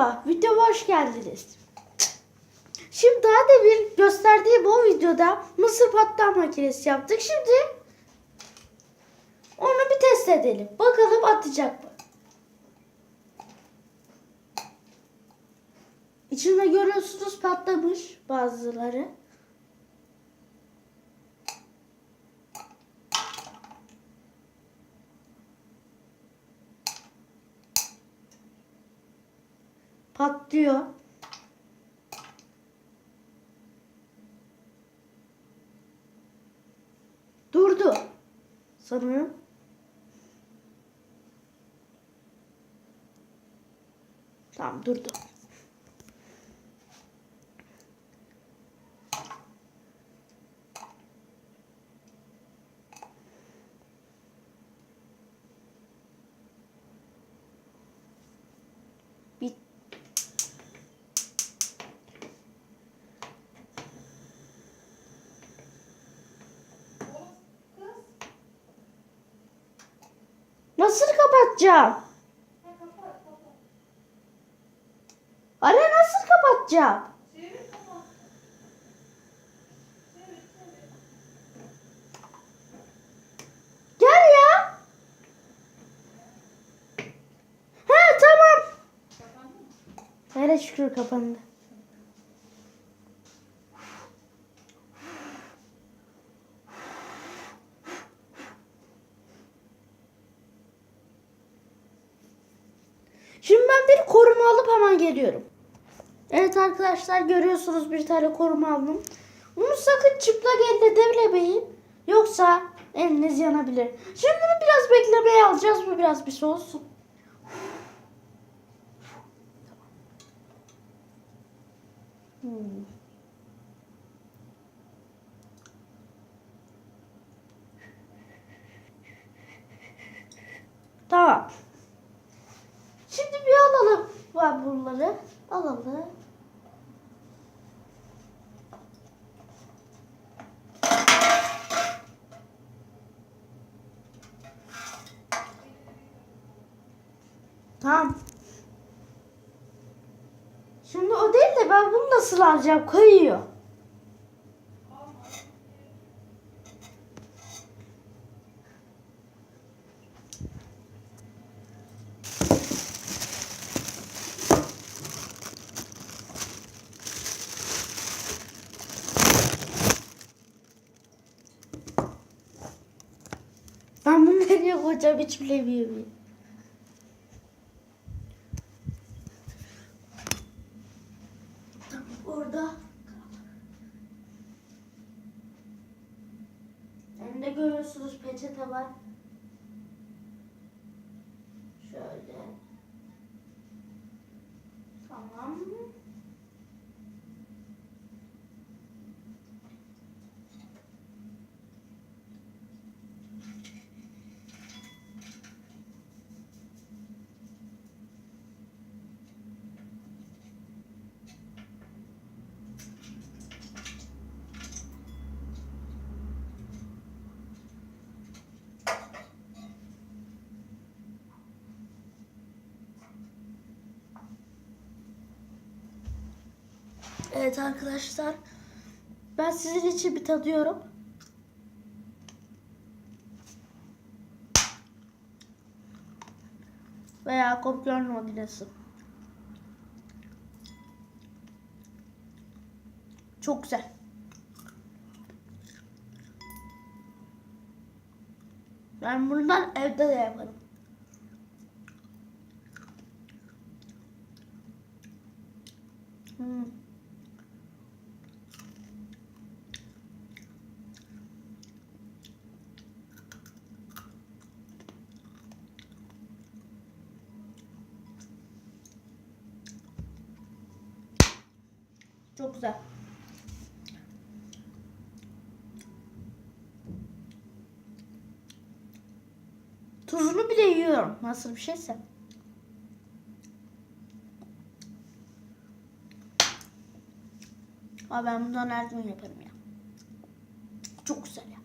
Merhaba, videoma hoş geldiniz. Şimdi daha demin gösterdiğim o videoda mısır patlama makinesi yaptık. Şimdi onu bir test edelim. Bakalım atacak mı? İçinde görüyorsunuz patlamış bazıları. Patlıyor. Durdu. Sanırım. Tamam durdu. Nasıl kapatacağım? Ara nasıl kapatacağım? Hele şükür kapandı. Şimdi ben bir koruma alıp hemen geliyorum. Evet arkadaşlar görüyorsunuz bir tane koruma aldım. Bunu sakın çıplak elle devlemeyin. Yoksa eliniz yanabilir. Şimdi bunu biraz beklemeye alacağız. Bu biraz bir soğusun. Hmm. Tamam. Şimdi bir alalım var bunları. Alalım. Tamam. Şimdi o değil de ben bunu nasıl alacağım? Kayıyor. Nereye koyacağım hiç bilemiyorum. Orada. Elimde görüyorsunuz peçete var. Şöyle. Tamam. Evet arkadaşlar. Ben sizin için bir tadıyorum. Veya kopyon makinesi. Çok güzel. Ben bundan evde de yaparım. Hmm. Çok güzel. Tuzunu bile yiyorum. Nasıl bir şeyse. Ama ben bundan her gün yaparım ya. Çok güzel ya.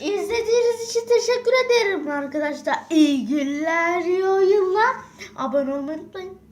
İzlediğiniz için teşekkür ederim arkadaşlar. İyi günler, iyi oyunlar. Abone olmayı unutmayın.